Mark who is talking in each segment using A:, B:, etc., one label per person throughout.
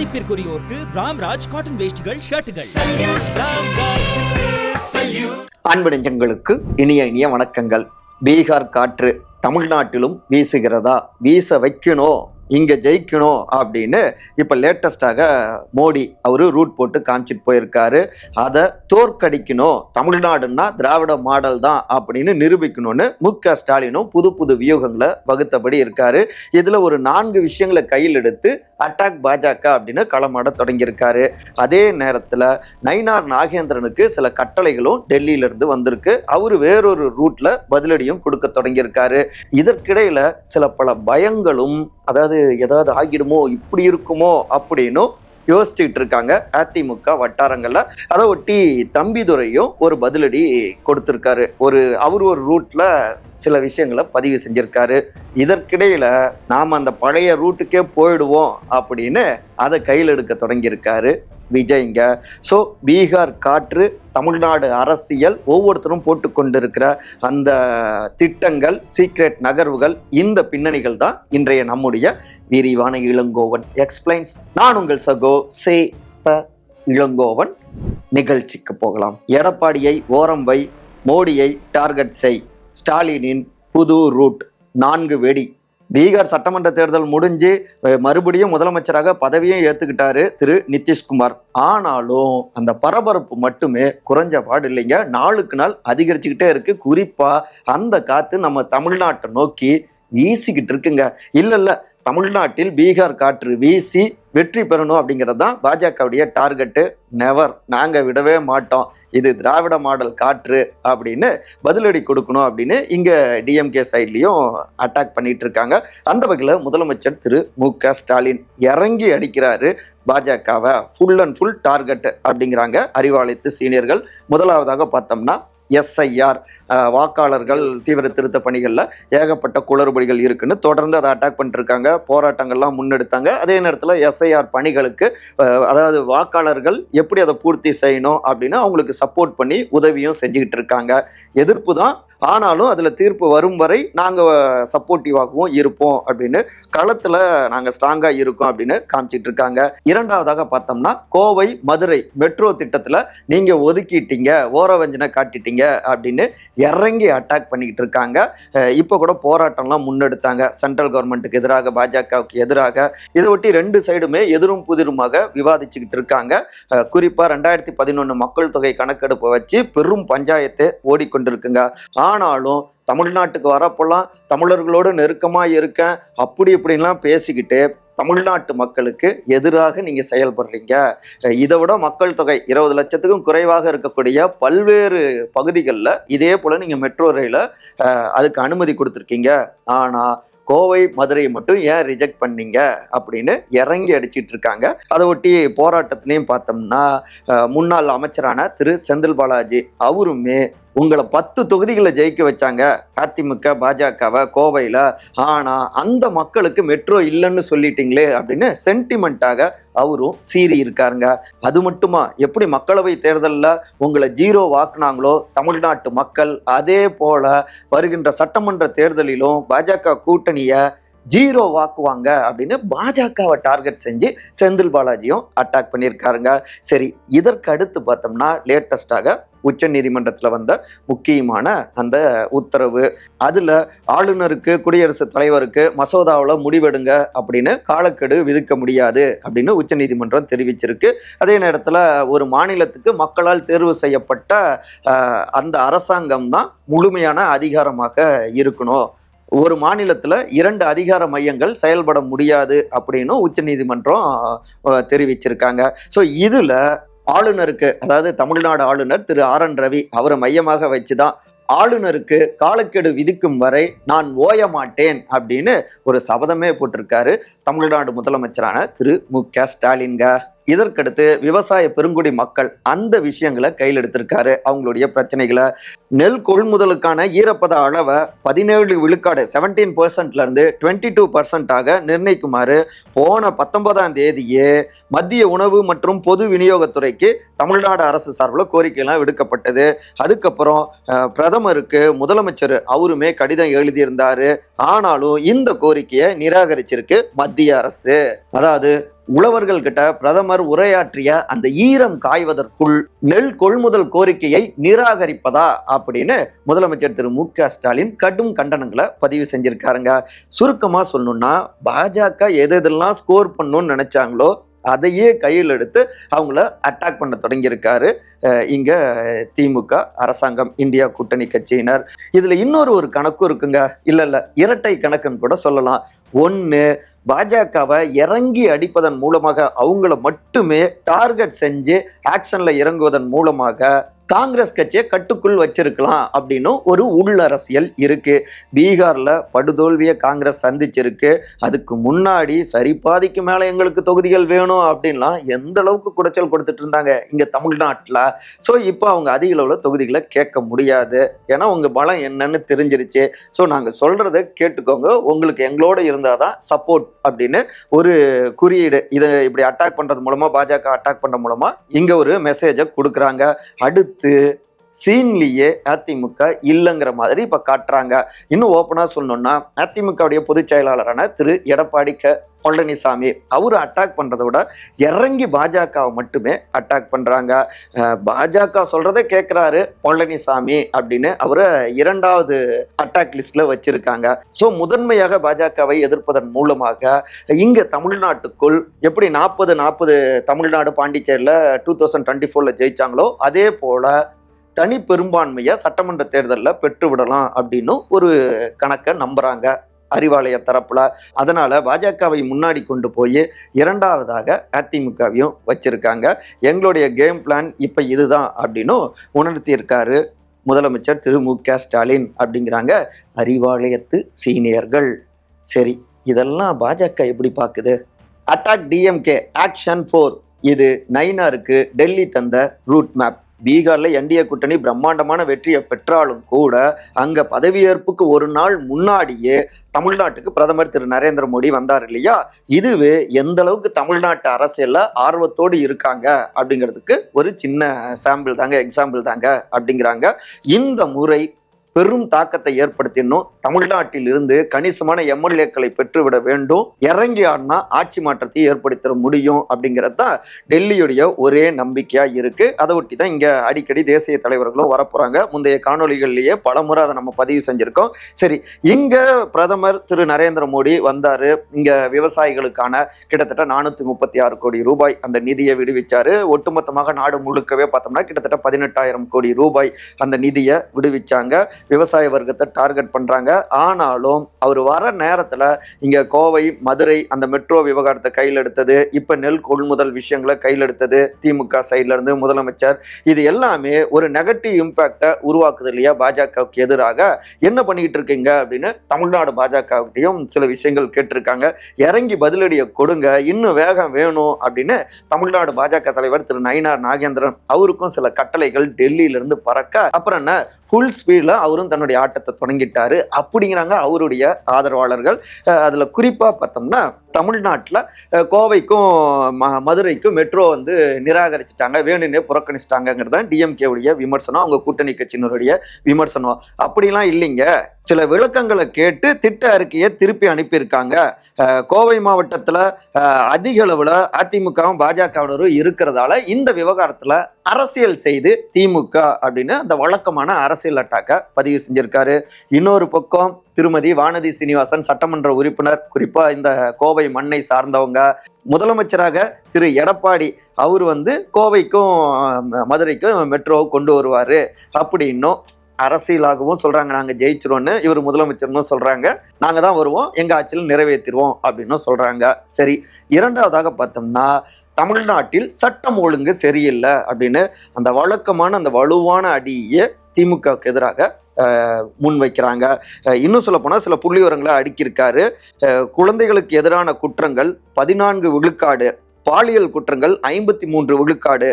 A: மதிப்பிற்குரியோருக்கு Ramraj cotton வேஷ்டிகள் ஷர்ட்டுகள்.
B: அன்பு நெஞ்சங்களுக்கு இனிய இனிய வணக்கங்கள். பீகார் காற்று தமிழ்நாட்டிலும் வீசுகிறதா? வீச வைக்கணும் இங்க ஜெயிக்கணும் அப்படின்னு இப்ப லேட்டஸ்டாக மோடி அவரு ரூட் போட்டு காமிச்சிட்டு போயிருக்காரு. அதை தோற்கடிக்கணும் தமிழ்நாடுன்னா திராவிட மாடல் தான் அப்படின்னு நிரூபிக்கணும்னு மு க. ஸ்டாலினும் புது புது வியூகங்களை வகுத்தபடி இருக்காரு. இதுல ஒரு நான்கு விஷயங்களை கையில் எடுத்து அட்டாக் பாஜக அப்படின்னு களமாட தொடங்கியிருக்காரு. அதே நேரத்தில் நயினார் நாகேந்திரனுக்கு சில கட்டளைகளும் டெல்லியிலிருந்து வந்திருக்கு. அவர் வேறொரு ரூட்ல பதிலடியும் கொடுக்க தொடங்கியிருக்காரு. இதற்கிடையில சில பல பயங்களும் அதாவது ஏதாவது ஆகிடுமோ இப்படி இருக்குமோ அப்படின்னும் யோசிச்சுக்கிட்டு இருக்காங்க அதிமுக வட்டாரங்களில். அதை ஒட்டி தம்பிதுரையும் ஒரு பதிலடி கொடுத்துருக்காரு. ஒரு அவர் ஒரு ரூட்டில் சில விஷயங்களை பதிவு செஞ்சுருக்காரு. இதற்கிடையில் நாம் அந்த பழைய ரூட்டுக்கே போயிடுவோம் அப்படின்னு அதை கையில் எடுக்க தொடங்கியிருக்காரு. விஜய்ங்க. ஸோ பீகார் காற்று தமிழ்நாடு அரசியல் ஒவ்வொருத்தரும் போட்டுக்கொண்டிருக்கிற அந்த திட்டங்கள் சீக்ரெட் நகர்வுகள் இந்த பின்னணிகள் தான் இன்றைய நம்முடைய விரிவான இளங்கோவன். எக்ஸ்பிளைன்ஸ் நான் உங்கள் சகோ சே த இளங்கோவன். நிகழ்ச்சிக்கு போகலாம். எடப்பாடியை ஓரம் வை மோடியை டார்கெட் செய். ஸ்டாலினின் புது ரூட். நான்கு வெடி. பீகார் சட்டமன்ற தேர்தல் முடிஞ்சு மறுபடியும் முதலமைச்சராக பதவியும் ஏற்றுக்கிட்டாரு திரு நிதிஷ்குமார். ஆனாலும் அந்த பரபரப்பு மட்டுமே குறைஞ்ச பாடு இல்லைங்க. நாளுக்கு நாள் அதிகரிச்சுக்கிட்டே இருக்கு. குறிப்பா அந்த காத்து நம்ம தமிழ்நாட்டை நோக்கி வீசிக்கிட்டு இருக்குங்க. இல்லை இல்லை தமிழ்நாட்டில் பீகார் காற்று வீசி வெற்றி பெறணும் அப்படிங்கிறது தான் பாஜகவுடைய டார்கெட்டு நெவர் நாங்கள் விடவே மாட்டோம். இது திராவிட மாடல் காற்று அப்படின்னு பதிலடி கொடுக்கணும் அப்படின்னு இங்கே டிஎம்கே சைட்லேயும் அட்டாக் பண்ணிட்டு இருக்காங்க. அந்த வகையில் முதலமைச்சர் திரு மு க ஸ்டாலின் இறங்கி அடிக்கிறாரு பாஜகவை. ஃபுல் அண்ட் ஃபுல் டார்கெட் அப்படிங்கிறாங்க அறிவாலயத்து சீனியர்கள் முதலாவதாக பார்த்தோம்னா எஸ்ஐஆர் வாக்காளர்கள் தீவிர திருத்த பணிகளில் ஏகப்பட்ட குளறுபடிகள் இருக்குன்னு தொடர்ந்து அதை அட்டாக் பண்ணிருக்காங்க போராட்டங்கள்லாம் முன்னெடுத்தாங்க. அதே நேரத்தில் எஸ்ஐஆர் பணிகளுக்கு அதாவது வாக்காளர்கள் எப்படி அதை பூர்த்தி செய்யணும் அப்படின்னு அவங்களுக்கு சப்போர்ட் பண்ணி உதவியும் செஞ்சுக்கிட்டு இருக்காங்க எதிர்ப்பு தான். ஆனாலும் அதில் தீர்ப்பு வரும் வரை நாங்கள் சப்போர்ட்டிவாகவும் இருப்போம் அப்படின்னு களத்தில் நாங்கள் ஸ்ட்ராங்காக இருக்கோம் அப்படின்னு காமிச்சிட்டு இருக்காங்க இரண்டாவதாக பார்த்தோம்னா கோவை மதுரை மெட்ரோ திட்டத்தில் நீங்கள் ஒதுக்கிட்டீங்க. ஓரவஞ்சனை காட்டிட்டீங்க. அப்படின்னு இறங்கி அட்டாக் பண்ணிக்கிட்டு இருக்காங்க. இப்போ கூட போராட்டம்லாம் முன்னெடுத்தாங்க. சென்ட்ரல் கவர்மெண்ட்டுக்கு எதிராக பாஜகவுக்கு எதிராக. இதை ஒட்டி ரெண்டு சைடுமே எதிரும் புதிருமாக விவாதிச்சுக்கிட்டு இருக்காங்க. குறிப்பாக ரெண்டாயிரத்தி பதினொன்று மக்கள் தொகை கணக்கெடுப்பை வச்சு பெரும் பஞ்சாயத்து ஓடிக்கொண்டிருக்குங்க. ஆனாலும் தமிழ்நாட்டுக்கு வரப்போலாம் தமிழர்களோடு நெருக்கமாக இருக்கேன் அப்படி இப்படின்லாம் பேசிக்கிட்டு தமிழ்நாட்டு மக்களுக்கு எதிராக நீங்கள் செயல்படுறீங்க. இதை விட மக்கள் தொகை இருபது லட்சத்துக்கும் குறைவாக இருக்கக்கூடிய பல்வேறு பகுதிகளில் இதே போல் நீங்கள் மெட்ரோ ரயில அதுக்கு அனுமதி கொடுத்துருக்கீங்க. ஆனால் கோவை மதுரையை மட்டும் ஏன் ரிஜெக்ட் பண்ணீங்க? அப்படின்னு இறங்கி அடிச்சிட்டு இருக்காங்க. அதை ஒட்டி போராட்டத்திலையும் பார்த்தோம்னா முன்னாள் அமைச்சரான திரு செந்தில் பாலாஜி அவருமே உங்களை பத்து தொகுதிகளை ஜெயிக்க வச்சாங்க. அதிமுக பாஜகவை கோவையில். ஆனால் அந்த மக்களுக்கு மெட்ரோ இல்லைன்னு சொல்லிட்டீங்களே அப்படின்னு சென்டிமெண்ட்டாக அவரும் சீறி இருக்காருங்க. அது மட்டுமா? எப்படி மக்களவை தேர்தலில் உங்களை ஜீரோ வாக்குனாங்களோ தமிழ்நாட்டு மக்கள் அதே போல் வருகின்ற சட்டமன்ற தேர்தலிலும் பாஜக கூட்டணியை ஜீரோ வாக்குவாங்க அப்படின்னு பாஜகவை டார்கெட் செஞ்சு செந்தில் பாலாஜியும் அட்டாக் பண்ணியிருக்காருங்க. சரி இதற்கு அடுத்து பார்த்தோம்னா லேட்டஸ்டாக உச்ச நீதிமன்றத்தில் வந்த முக்கியமான அந்த உத்தரவு. அதில் ஆளுநருக்கு குடியரசுத் தலைவருக்கு மசோதாவில் முடிவெடுங்க அப்படின்னு காலக்கெடு விதிக்க முடியாது அப்படின்னு உச்ச நீதிமன்றம் தெரிவிச்சிருக்கு. அதே நேரத்தில் ஒரு மாநிலத்துக்கு மக்களால் தேர்வு செய்யப்பட்ட அந்த அரசாங்கம் தான் முழுமையான அதிகாரமாக இருக்கணும். ஒரு மாநிலத்தில் இரண்டு அதிகார மையங்கள் செயல்பட முடியாது அப்படின்னு உச்சநீதிமன்றம் தெரிவிச்சிருக்காங்க. ஸோ இதில் ஆளுநருக்கு அதாவது தமிழ்நாடு ஆளுநர் திரு ஆர் என் ரவி அவரை மையமாக வச்சு தான் ஆளுநருக்கு காலக்கெடு விதிக்கும் வரை நான் ஓய மாட்டேன் அப்படின்னு ஒரு சபதமே போட்டிருக்காரு தமிழ்நாடு முதலமைச்சரான திரு மு க ஸ்டாலின்க. இதற்கடுத்து விவசாய பெருங்குடி மக்கள் அந்த விஷயங்களை கையில் எடுத்திருக்காரு. அவங்களுடைய பிரச்சனைகளை நெல் கொள்முதலுக்கான ஈரப்பத அளவை பதினேழு விழுக்காடு செவன்டீன் பர்சன்ட்ல இருந்து டுவெண்ட்டி டூ பர்சன்டாக நிர்ணயிக்குமாறு போன பத்தொன்பதாம் தேதியே மத்திய உணவு மற்றும் பொது விநியோகத்துறைக்கு தமிழ்நாடு அரசு சார்பில் கோரிக்கையெல்லாம் விடுக்கப்பட்டது. அதுக்கப்புறம் பிரதமருக்கு முதலமைச்சர் அவருமே கடிதம் எழுதியிருந்தாரு. ஆனாலும் இந்த கோரிக்கையை நிராகரிச்சிருக்கு மத்திய அரசு. அதாவது உழவர்கள் கிட்ட பிரதமர் உரையாற்றிய அந்த ஈரம் காய்வதற்குள் நெல் கொள்முதல் கோரிக்கையை நிராகரிப்பதா அப்படின்னு முதலமைச்சர் திரு மு ஸ்டாலின் கடும் கண்டனங்களை பதிவு செஞ்சிருக்காருங்க. சுருக்கமாக சொல்லணும்னா பாஜக எது எதெல்லாம் ஸ்கோர் பண்ணணும்னு நினைச்சாங்களோ அதையே கையில் எடுத்து அவங்கள அட்டாக் பண்ண தொடங்கியிருக்காரு. இங்கே இங்க திமுக அரசாங்கம் இந்தியா கூட்டணி கட்சியினர். இதுல இன்னொரு ஒரு கணக்கும் இருக்குங்க. இல்ல இல்ல இரட்டை கணக்குன்னு கூட சொல்லலாம். ஒன்று பாஜகவை இறங்கி அடிப்பதன் மூலமாக அவங்கள மட்டுமே டார்கெட் செஞ்சு ஆக்ஷனில் இறங்குவதன் மூலமாக காங்கிரஸ் கட்சியை கட்டுக்குள் வச்சிருக்கலாம் அப்படின்னு ஒரு உள்ளரசியல் இருக்கு. பீகார்ல படுதோல்வியை காங்கிரஸ் சந்திச்சிருக்கு. அதுக்கு முன்னாடி சரி பாதிக்கு மேல எங்களுக்கு தொகுதிகள் வேணும் அப்படின்லாம் எந்த அளவுக்கு குடைச்சல் கொடுத்துட்டு இருந்தாங்க இங்க தமிழ்நாட்டில். ஸோ இப்போ அவங்க அதிக அளவில் தொகுதிகளை கேட்க முடியாது. ஏன்னா உங்க பலம் என்னன்னு தெரிஞ்சிருச்சு. ஸோ நாங்கள் சொல்றத கேட்டுக்கோங்க. உங்களுக்கு எங்களோட இருந்தால் தான் சப்போர்ட் அப்படின்னு ஒரு குறியீடு இதை இப்படி அட்டாக் பண்றது மூலமா பாஜக அட்டாக் பண்ண மூலமா இங்க ஒரு மெசேஜை கொடுக்குறாங்க. அடுத்து って சீன்லேயே அதிமுக இல்லைங்கிற மாதிரி இப்போ காட்டுறாங்க. இன்னும் ஓப்பனாக சொல்லணும்னா அதிமுகவுடைய பொதுச் செயலாளரான திரு. எடப்பாடி க. பழனிசாமி அவர் அட்டாக் பண்ணுறதை விட இறங்கி பாஜகவை மட்டுமே அட்டாக் பண்ணுறாங்க பாஜக சொல்கிறத கேட்குறாரு பழனிசாமி அப்படின்னு அவரை இரண்டாவது அட்டாக் லிஸ்ட்டில் வச்சுருக்காங்க. ஸோ முதன்மையாக பாஜகவை எதிர்ப்பதன் மூலமாக இங்கே தமிழ்நாட்டுக்குள் எப்படி நாற்பது நாற்பது தமிழ்நாடு பாண்டிச்சேரியில் டூ தௌசண்ட் டுவெண்ட்டி ஃபோரில் ஜெயிச்சாங்களோ அதே போல் தனி பெரும்பான்மையை சட்டமன்ற தேர்தலில் பெற்றுவிடலாம் அப்படின்னு ஒரு கணக்கை நம்புகிறாங்க அறிவாலய தரப்புல. அதனால பாஜகவை முன்னாடி கொண்டு போய் இரண்டாவதாக அதிமுகவையும் வச்சிருக்காங்க. எங்களுடைய கேம் பிளான் இப்போ இதுதான் அப்படின்னும் உணர்த்தியிருக்காரு முதலமைச்சர் திரு மு க ஸ்டாலின் அப்படிங்கிறாங்க. அறிவாலயத்து சீனியர்கள். சரி இதெல்லாம் பாஜக எப்படி பார்க்குது அட்டாக் டிஎம்கே ஆக்ஷன் ஃபோர் இது நைனாருக்கு டெல்லி தந்த ரூட் மேப் பீகாரில் என்டிஏ கூட்டணி பிரம்மாண்டமான வெற்றியை பெற்றாலும் கூட அங்கே பதவியேற்புக்கு ஒரு நாள் முன்னாடியே தமிழ்நாட்டுக்கு பிரதமர் திரு நரேந்திர மோடி வந்தார் இல்லையா? இதுவே எந்த அளவுக்கு தமிழ்நாட்டு அரசியலில் ஆர்வத்தோடு இருக்காங்க அப்படிங்கிறதுக்கு ஒரு சின்ன சாம்பிள் தாங்க எக்ஸாம்பிள் தாங்க அப்படிங்கிறாங்க. இந்த முறை பெரும் தாக்கத்தை ஏற்படுத்தினோம். தமிழ்நாட்டில் இருந்து கணிசமான எம்எல்ஏக்களை பெற்றுவிட வேண்டும். இறங்கி ஆடினா ஆட்சி மாற்றத்தை ஏற்படுத்த முடியும் அப்படிங்கிறது தான் டெல்லியுடைய ஒரே நம்பிக்கையா இருக்கு. அதை ஒட்டி தான் இங்க அடிக்கடி தேசிய தலைவர்களும் வரப்போறாங்க. முந்தைய காணொளிகள்லயே பலமுறை அதை நம்ம பதிவு செஞ்சிருக்கோம். சரி இங்க பிரதமர் திரு நரேந்திர மோடி வந்தாரு. இங்க விவசாயிகளுக்கான கிட்டத்தட்ட நானூத்தி முப்பத்தி ஆறு கோடி ரூபாய் அந்த நிதியை விடுவிச்சாரு. ஒட்டுமொத்தமாக நாடு முழுக்கவே பார்த்தோம்னா கிட்டத்தட்ட பதினெட்டாயிரம் கோடி ரூபாய் அந்த நிதியை விடுவிச்சாங்க. விவசாய வர்க்கத்தை டார்கெட் பண்ணுறாங்க ஆனாலும் அவர் வர நேரத்தில் இங்கே கோவை மதுரை அந்த மெட்ரோ விவகாரத்தை கையில் எடுத்தது இப்போ நெல் கொள்முதல் விஷயங்களை கையில் எடுத்தது திமுக சைட்லேருந்து முதலமைச்சர். இது எல்லாமே ஒரு நெகட்டிவ் இம்பேக்டை உருவாக்குது இல்லையா? பாஜகவுக்கு எதிராக. என்ன பண்ணிக்கிட்டு இருக்கீங்க அப்படின்னு தமிழ்நாடு பாஜகவிட்டையும் சில விஷயங்கள் கேட்டிருக்காங்க. இறங்கி பதிலடியை கொடுங்க. இன்னும் வேகம் வேணும் அப்படின்னு தமிழ்நாடு பாஜக தலைவர் திரு நயினார் நாகேந்திரன் அவருக்கும் சில கட்டளைகள் டெல்லியிலிருந்து பறக்க. அப்புறம் என்ன? ஃபுல் ஸ்பீடில் அவரும் தன்னுடைய ஆட்டத்தை தொடங்கிட்டாரு. அப்படிங்கிறாங்க அவருடைய ஆதரவாளர்கள். அதுல குறிப்பா பார்த்தோம்னா தமிழ்நாட்டில் கோவைக்கும் ம- மதுரைக்கும் மெட்ரோ வந்து நிராகரிச்சிட்டாங்க வேணும்னே புறக்கணிச்சிட்டாங்கிறது தான் டிஎம்கேவுடைய விமர்சனம் அவங்க கூட்டணி கட்சியினருடைய விமர்சனம். அப்படிலாம் இல்லைங்க. சில விளக்கங்களை கேட்டு திட்ட அறிக்கையை திருப்பி அனுப்பியிருக்காங்க. கோவை மாவட்டத்தில் அதிக அளவில் அதிமுகவும் பாஜகவினரும் இருக்கிறதால இந்த விவகாரத்தில் அரசியல் செய்து திமுக அப்படின்னு அந்த வழக்கமான அரசியல் அட்டாக்கை பதிவு செஞ்சிருக்காரு. இன்னொரு பக்கம் திருமதி வானதி சீனிவாசன் சட்டமன்ற உறுப்பினர் குறிப்பா இந்த கோவை மண்ணை சார்ந்தவங்க. முதலமைச்சராக திரு எடப்பாடி அவர் வந்து கோவைக்கும் மதுரைக்கும் மெட்ரோ கொண்டு வருவாரு. அப்படின்னும் அரசியலாகவும் சொல்றாங்க. நாங்க ஜெயிச்சிருவோம்னு இவர் முதலமைச்சர்னு சொல்றாங்க. நாங்க தான் வருவோம். எங்க ஆட்சியில் நிறைவேற்றிடுவோம் அப்படின்னும் சொல்றாங்க. சரி இரண்டாவதாக பார்த்தோம்னா தமிழ்நாட்டில் சட்டம் ஒழுங்கு சரியில்லை அப்படின்னு அந்த வழக்கமான அந்த வலுவான அடியை திமுகவுக்கு எதிராக முன் முன்வைக்கிறாங்க இன்னும் சொல்ல போனால் சில புள்ளிவரங்களை அடுக்கியிருக்காரு. குழந்தைகளுக்கு எதிரான குற்றங்கள் பதினான்கு விழுக்காடு பாலியல் குற்றங்கள் ஐம்பத்தி மூன்று விழுக்காடு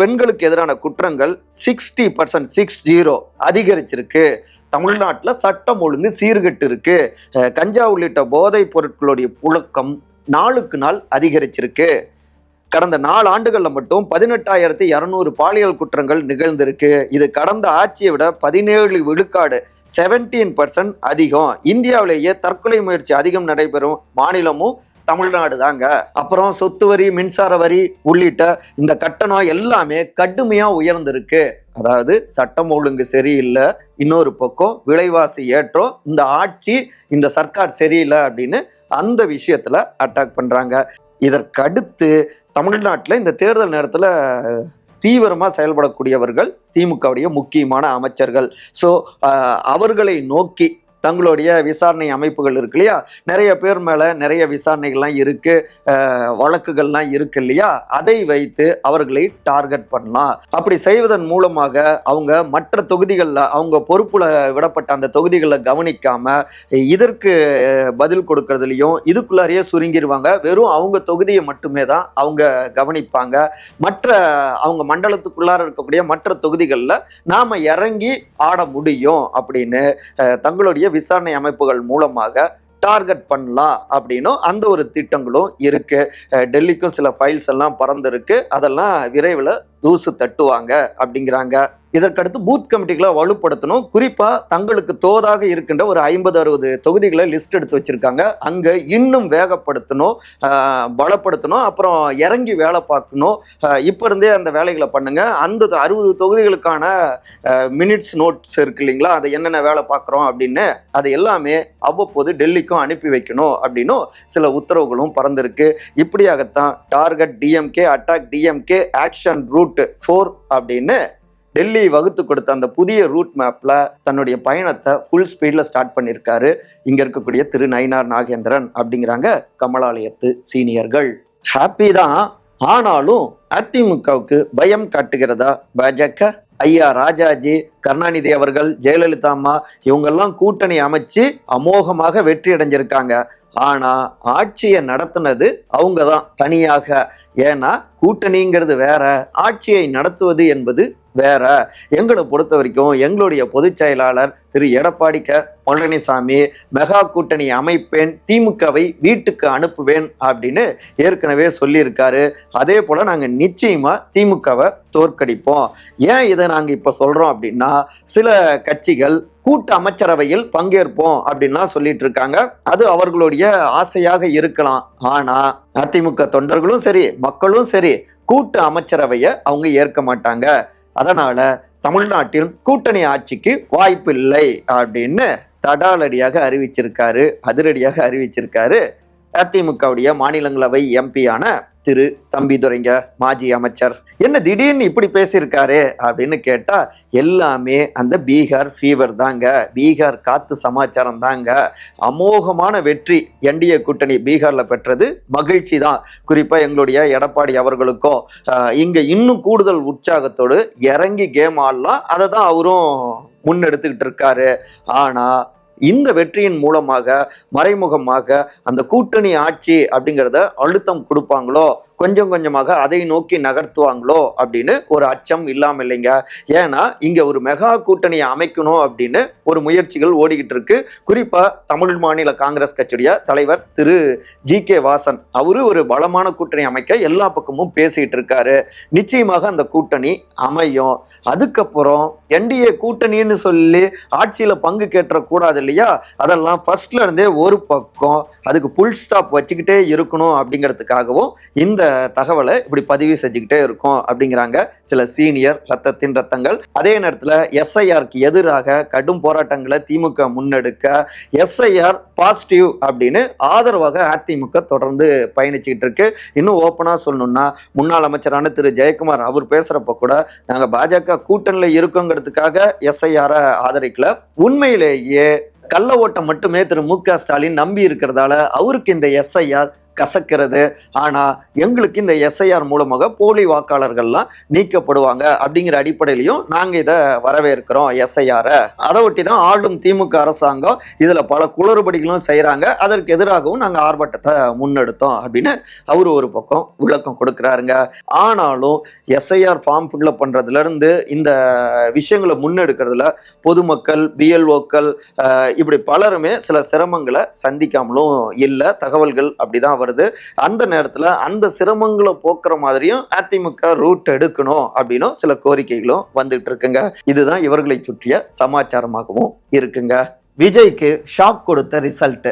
B: பெண்களுக்கு எதிரான குற்றங்கள் சிக்ஸ்டி பர்சன்ட் சிக்ஸ் ஜீரோ அதிகரிச்சிருக்கு. தமிழ்நாட்டில் சட்டம் ஒழுங்கு சீர்கெட்டு இருக்கு. கஞ்சா உள்ளிட்ட போதைப் பொருட்களுடைய புழக்கம் நாளுக்கு நாள் அதிகரிச்சிருக்கு. கடந்த நாலு ஆண்டுகளில் மட்டும் பதினெட்டாயிரத்தி இரநூறு பாலியல் குற்றங்கள் நிகழ்ந்திருக்கு. இது கடந்த ஆட்சியை விட பதினேழு விழுக்காடு செவன்டீன் பர்சன்ட் அதிகம். இந்தியாவிலேயே தற்கொலை முயற்சி அதிகம் நடைபெறும் மாநிலமும் தமிழ்நாடு தாங்க. அப்புறம் சொத்து வரி மின்சார வரி உள்ளிட்ட இந்த கட்டணம் எல்லாமே கடுமையாக உயர்ந்திருக்கு. அதாவது சட்டம் ஒழுங்கு சரியில்லை. இன்னொரு பக்கம் விலைவாசி ஏற்றம். இந்த ஆட்சி இந்த சர்க்கார் சரியில்லை அப்படின்னு அந்த விஷயத்துல அட்டாக் பண்றாங்க. இதற்கடுத்து தமிழ்நாட்டில் இந்த தேர்தல் நேரத்தில் தீவிரமாக செயல்படக்கூடியவர்கள் திமுகவுடைய முக்கியமான அமைச்சர்கள். ஸோ அவர்களை நோக்கி தங்களுடைய விசாரணை அமைப்புகள் இருக்கு இல்லையா? நிறைய பேர் மேலே நிறைய விசாரணைகள்லாம் இருக்கு. வழக்குகள்லாம் இருக்கு இல்லையா? அதை வைத்து அவர்களை டார்கெட் பண்ணலாம். அப்படி செய்வதன் மூலமாக அவங்க மற்ற தொகுதிகளில் அவங்க பொறுப்பில் விடப்பட்ட அந்த தொகுதிகளில் கவனிக்காம இதற்கு பதில் கொடுக்கறதுலையும் இதுக்குள்ளாரையே சுருங்கிடுவாங்க வெறும் அவங்க தொகுதியை மட்டுமே தான் அவங்க கவனிப்பாங்க. மற்ற அவங்க மண்டலத்துக்குள்ளார இருக்கக்கூடிய மற்ற தொகுதிகளில் நாம் இறங்கி ஆட முடியும் அப்படின்னு தங்களுடைய விசாரணை அமைப்புகள் மூலமாக டார்கெட் பண்ணலாம் அப்படின்னும் அந்த ஒரு திட்டங்களும் இருக்கு. டெல்லிக்கும் சில ஃபைல்ஸ் எல்லாம் பறந்துருக்கு. அதெல்லாம் விரைவில் தூசு தட்டுவாங்க அப்படிங்கிறாங்க. இதற்கடுத்து பூத் கமிட்டிகளை வலுப்படுத்தணும். குறிப்பா தங்களுக்கு தோதாக இருக்கின்ற ஒரு ஐம்பது அறுபது தொகுதிகளை லிஸ்ட் எடுத்து வச்சிருக்காங்க. அங்க இன்னும் வேகப்படுத்தணும் பலப்படுத்தணும் அப்புறம் இறங்கி வேலை பார்க்கணும். இப்போ இப்ப இருந்தே அந்த வேலைகளை பண்ணுங்க. அந்த அறுபது தொகுதிகளுக்கான மினிட்ஸ் நோட்ஸ் இருக்கு இல்லைங்களா? அதை என்னென்ன வேலை பார்க்குறோம் அப்படின்னு அது எல்லாமே அவ்வப்போது டெல்லிக்கும் அனுப்பி வைக்கணும் அப்படின்னும் சில உத்தரவுகளும் பறந்துருக்கு. இப்படியாகத்தான் target DMK attack DMK action route four அப்படின்னு டெல்லி வகுத்து கொடுத்த அந்த புதிய ரூட் மேப்பில் தன்னுடைய பயணத்தை ஃபுல் ஸ்பீடில் ஸ்டார்ட் பண்ணியிருக்காரு. இங்கே இருக்கக்கூடிய திரு நயினார் நாகேந்திரன் அப்படிங்கிறாங்க கமலாலயத்து சீனியர்கள். ஹாப்பி தான். ஆனாலும் அதிமுகவுக்கு பயம் காட்டுகிறதா பாஜக? ஐயா ராஜாஜி கருணாநிதி அவர்கள் ஜெயலலிதா அம்மா இவங்கெல்லாம் கூட்டணி அமைச்சு அமோகமாக வெற்றி அடைஞ்சிருக்காங்க. ஆனா ஆட்சியை நடத்தினது அவங்க தான் தனியாக. ஏன்னா கூட்டணிங்கிறது வேற ஆட்சியை நடத்துவது என்பது வேற. எங்களை பொறுத்த வரைக்கும் எங்களுடைய பொதுச் செயலாளர் திரு எடப்பாடி க. பழனிசாமி மெகா கூட்டணி அமைப்பேன் திமுகவை வீட்டுக்கு அனுப்புவேன் அப்படின்னு ஏற்கனவே சொல்லியிருக்காரு. அதே போல் நாங்கள் நிச்சயமாக திமுகவை தோற்கடிப்போம். ஏன் இதை நாங்கள் இப்போ சொல்கிறோம் அப்படின்னா சில கட்சிகள் கூட்டு அமைச்சரவையில் பங்கேற்போம் அப்படின்லாம் சொல்லிட்டு இருக்காங்க. அது அவர்களுடைய ஆசையாக இருக்கலாம். ஆனா அதிமுக தொண்டர்களும் சரி மக்களும் சரி கூட்டு அமைச்சரவையை அவங்க ஏற்க மாட்டாங்க. அதனால தமிழ்நாட்டில் கூட்டணி ஆட்சிக்கு வாய்ப்பில்லை அப்படின்னு தடாலடியாக அறிவிச்சிருக்காரு அதிரடியாக அறிவிச்சிருக்காரு. அதிமுகவுடைய மாநிலங்களவை எம்பியான திரு தம்பிதுரைங்க மாஜி அமைச்சர். என்ன திடீர்னு இப்படி பேசியிருக்காரு அப்படின்னு கேட்டா எல்லாமே அந்த பீகார் ஃபீவர் தாங்க. பீகார் காத்து சமாச்சாரம் தாங்க. அமோகமான வெற்றி என்டிஏ கூட்டணி பீகார்ல பெற்றது மகிழ்ச்சி தான். குறிப்பா எங்களுடைய எடப்பாடி அவர்களுக்கும் இங்கே இங்க இன்னும் கூடுதல் உற்சாகத்தோடு இறங்கி கேம் ஆடலாம். அதை தான் அவரும் முன்னெடுத்துக்கிட்டு இருக்காரு. ஆனா இந்த வெற்றியின் மூலமாக மறைமுகமாக அந்த கூட்டணி ஆட்சி அப்படிங்கிறத அழுத்தம் கொடுப்பாங்களோ கொஞ்சம் கொஞ்சமாக அதை நோக்கி நகர்த்துவாங்களோ அப்படின்னு ஒரு அச்சம் இல்லாம இல்லைங்க. ஏன்னா இங்கே ஒரு மெகா கூட்டணியை அமைக்கணும் அப்படின்னு ஒரு முயற்சிகள் ஓடிக்கிட்டு இருக்கு. குறிப்பாக தமிழ் மாநில காங்கிரஸ் கட்சியுடைய தலைவர் திரு. ஜி. கே. வாசன் அவரு ஒரு பலமான கூட்டணி அமைக்க எல்லா பக்கமும் பேசிட்டு இருக்காரு. நிச்சயமாக அந்த கூட்டணி அமையும். அதுக்கப்புறம் என்டிஏ கூட்டணின்னு சொல்லி ஆட்சியில் பங்கு கேட்டுற கூடாது இல்லையா? அதெல்லாம் ஃபர்ஸ்ட்ல இருந்தே ஒரு பக்கம் அதுக்கு புல் ஸ்டாப் வச்சுக்கிட்டே இருக்கணும் அப்படிங்கிறதுக்காகவும் இந்த தகவலை இப்படி பதிவு செஞ்சுக்கிட்டே இருக்கும் அப்படிங்கிறாங்க சில சீனியர் ரத்தத்தின் ரத்தங்கள். அதே நேரத்தில் எஸ்ஐஆருக்கு எதிராக கடும் போராட்டங்களை திமுக முன்னெடுக்க எஸ்ஐஆர் பாசிட்டிவ் அப்படின்னு ஆதரவாக அதிமுக தொடர்ந்து பயணிச்சுக்கிட்டு இருக்கு. இன்னும் ஓப்பனாக சொல்லணும்னா முன்னாள் அமைச்சரான திரு ஜெயக்குமார் அவர் பேசுறப்ப கூட நாங்கள் பாஜக கூட்டணியில் இருக்கோங்கிறதுக்காக எஸ்ஐஆரை ஆதரிக்கல. உண்மையிலேயே கள்ள ஓட்டம் மட்டுமே திரு மு க ஸ்டாலின் நம்பி இருக்கிறதால அவருக்கு இந்த எஸ்ஐஆர் கசக்கிறது. ஆனா எங்களுக்கு இந்த எஸ்ஐஆர் மூலமாக போலி வாக்காளர்கள்லாம் நீக்கப்படுவாங்க அப்படிங்கிற அடிப்படையிலையும் நாங்கள் இதை வரவேற்கிறோம் எஸ்ஐஆரை அதை ஒட்டி தான் ஆளும் திமுக அரசாங்கம் இதில் பல குளறுபடிகளும் செய்கிறாங்க. அதற்கு எதிராகவும் நாங்கள் ஆர்ப்பாட்டத்தை முன்னெடுத்தோம் அப்படின்னு அவர் ஒரு பக்கம் விளக்கம் கொடுக்குறாருங்க. ஆனாலும் எஸ்ஐஆர் ஃபார்ம் ஃபில்அப் பண்றதுல இருந்து இந்த விஷயங்களை முன்னெடுக்கிறதுல பொதுமக்கள் பிஎல்ஓக்கள் இப்படி பலருமே சில சிரமங்களை சந்திக்காமலும் இல்லை. தகவல்கள் அப்படிதான் வருது வருது. அந்த நேரத்துல அந்த சிரமங்களை போக்குற மாதிரியும் அதிமுக ரூட் எடுக்கணும் அப்படின்னும் சில கோரிக்கைகளும் வந்துட்டு இருக்குங்க. இதுதான் இவர்களை சுற்றிய சமாச்சாரமாகவும் இருக்குங்க. விஜய்க்கு ஷாக் கொடுத்த ரிசல்ட்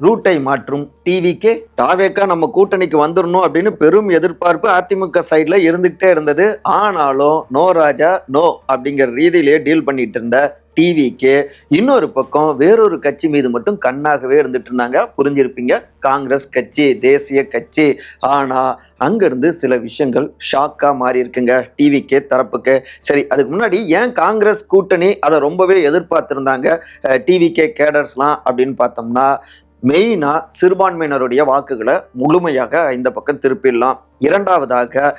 B: ரூட்டை மாற்றும் டிவிக்கே தாவேக்கா நம்ம கூட்டணிக்கு வந்துடணும் அப்படின்னு பெரும் எதிர்பார்ப்பு அதிமுக சைடில் இருந்துகிட்டே இருந்தது. ஆனாலும் நோ ராஜா நோ அப்படிங்கிற ரீதியிலே டீல் பண்ணிட்டு இருந்த டிவிக்கு. இன்னொரு பக்கம் வேறொரு கட்சி மீது மட்டும் கண்ணாகவே இருந்துட்டு இருந்தாங்க. புரிஞ்சிருப்பீங்க. காங்கிரஸ் கட்சி தேசிய கட்சி. ஆனா அங்கிருந்து சில விஷயங்கள் ஷாக்கா மாறி இருக்குங்க டிவிக்கு தரப்புக்கு. சரி அதுக்கு முன்னாடி ஏன் காங்கிரஸ் கூட்டணி அதை ரொம்பவே எதிர்பார்த்திருந்தாங்க? டிவிகே கேடர்ஸ்லாம் அப்படின்னு பார்த்தோம்னா மெயினாக சிறுபான்மையினருடைய வாக்குகளை முழுமையாக இந்த பக்கம் திருப்பிடலாம். இரண்டாவதாக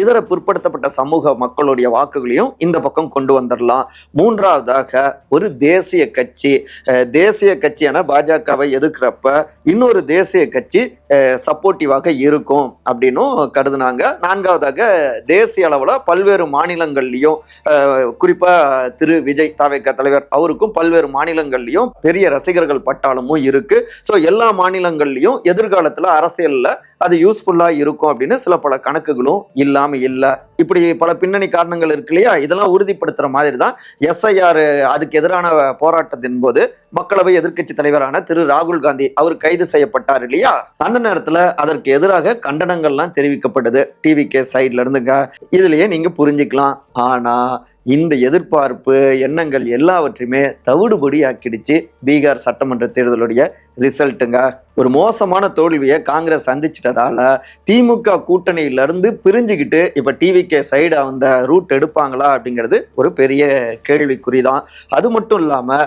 B: இதர பிற்படுத்தப்பட்ட சமூக மக்களுடைய வாக்குகளையும் இந்த பக்கம் கொண்டு வந்துடலாம் மூன்றாவதாக ஒரு தேசிய கட்சி தேசிய கட்சியான பாஜகவை எதிர்க்கிறப்ப இன்னொரு தேசிய கட்சி சப்போர்ட்டிவாக இருக்கும் அப்படின்னும் கருதுனாங்க. நான்காவதாக தேசிய அளவில் பல்வேறு மாநிலங்கள்லையும் குறிப்பாக திரு. விஜய் தாவேக்க தலைவர் அவருக்கும் பல்வேறு மாநிலங்கள்லையும் பெரிய ரசிகர்கள் பட்டாளமும் இருக்கு. ஸோ எல்லா மாநிலங்கள்லையும் எதிர்காலத்தில் அரசியலில் அது யூஸ்ஃபுல்லாக இருக்கும் அப்படின்னு சில பல கணக்குகளும் இல்லாமல் இல்லை. இப்படி பல பின்னணி காரணங்கள் இருக்கு இல்லையா? இதெல்லாம் உறுதிப்படுத்துற மாதிரி தான் எஸ்ஐஆர் அதுக்கு எதிரான போராட்டத்தின் போது மக்களவை எதிர்க்கட்சி தலைவரான திரு ராகுல் காந்தி அவர் கைது செய்யப்பட்டார் இல்லையா? அந்த நேரத்துல அதற்கு எதிராக கண்டனங்கள்லாம் தெரிவிக்கப்பட்டது. டிவி கே சைட்ல இருந்துங்க. இதுலயே நீங்க புரிஞ்சுக்கலாம். ஆனா இந்த எதிர்பார்ப்பு எண்ணங்கள் எல்லாவற்றையுமே தவிடுபடி ஆக்கிடுச்சு பீகார் சட்டமன்ற தேர்தலுடைய ரிசல்ட்டுங்க. ஒரு மோசமான தோல்வியை காங்கிரஸ் சந்திச்சிட்டதால திமுக கூட்டணியில இருந்து பிரிஞ்சுக்கிட்டு இப்போ டிவி கே சைடு அந்த ரூட் எடுப்பாங்களா அப்படிங்கிறது ஒரு பெரிய கேள்விக்குறி தான் அது மட்டும் இல்லாம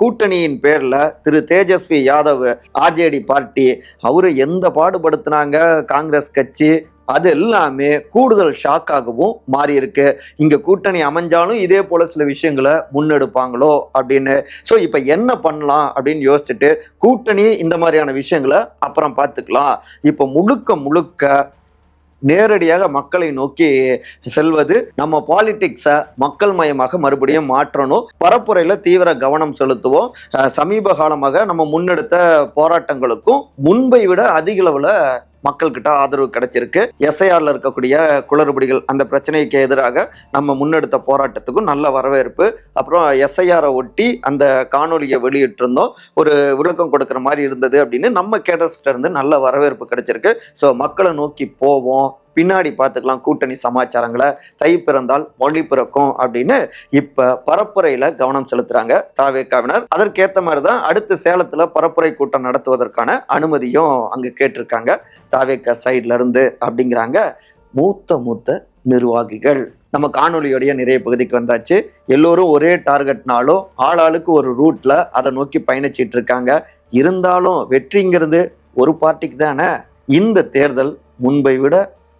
B: கூட்டணியின் பேர்ல திரு தேஜஸ்வி யாதவ் ஆர்ஜேடி பார்ட்டி அவரு எந்த பாடுபடுத்தினாங்க காங்கிரஸ் கட்சி அது எல்லாமே கூடுதல் ஷாக்காகவும் மாறி இருக்கு இங்க கூட்டணி அமைஞ்சாலும் இதே போல சில விஷயங்களை முன்னெடுப்பாங்களோ அப்படின்னு. ஸோ இப்போ என்ன பண்ணலாம் அப்படின்னு யோசிச்சுட்டு கூட்டணி இந்த மாதிரியான விஷயங்களை அப்புறம் பார்த்துக்கலாம். இப்போ முழுக்க முழுக்க நேரடியாக மக்களை நோக்கி செல்வது நம்ம பாலிடிக்ஸை மக்கள் மயமாக மறுபடியும் மாற்றணும். பரப்புரையில் தீவிர கவனம் செலுத்துவோம். சமீப காலமாக நம்ம முன்னெடுத்த போராட்டங்களுக்கும் முன்பை விட அதிக அளவில் மக்கள்கிட்ட ஆதரவு கிடைச்சிருக்கு. எஸ்ஐஆரில் இருக்கக்கூடிய குளறுபடிகள் அந்த பிரச்சனைக்கு எதிராக நம்ம முன்னெடுத்த போராட்டத்துக்கும் நல்ல வரவேற்பு. அப்புறம் எஸ்ஐஆரை ஒட்டி அந்த காணொலியை வெளியிட்டிருந்தோம். ஒரு விளக்கம் கொடுக்குற மாதிரி இருந்தது அப்படின்னு நம்ம கேட்டர்ஸ்கிட்ட இருந்து நல்ல வரவேற்பு கிடைச்சிருக்கு. ஸோ மக்களை நோக்கி போவோம். பின்னாடி பார்த்துக்கலாம் கூட்டணி சமாச்சாரங்களை. தை பிறந்தால் வழி பிறக்கும் அப்படின்னு இப்போ பரப்புரையில் கவனம் செலுத்துகிறாங்க தாவேக்காவினர். அதற்கேற்ற மாதிரி தான் அடுத்து சேலத்தில் பரப்புரை கூட்டம் நடத்துவதற்கான அனுமதியும் அங்கே கேட்டிருக்காங்க. தாவேக்கா சைட்லேருந்து அப்படிங்கிறாங்க மூத்த மூத்த நிர்வாகிகள். நம்ம காணொலியோடைய நிறைய பகுதிக்கு வந்தாச்சு. எல்லோரும் ஒரே டார்கெட்னாலும் ஆளாளுக்கு ஒரு ரூட்டில் அதை நோக்கி பயணிச்சிட்டு இருக்காங்க. இருந்தாலும் வெற்றிங்கிறது ஒரு பார்ட்டிக்கு தானே. இந்த தேர்தல் முன்பை விட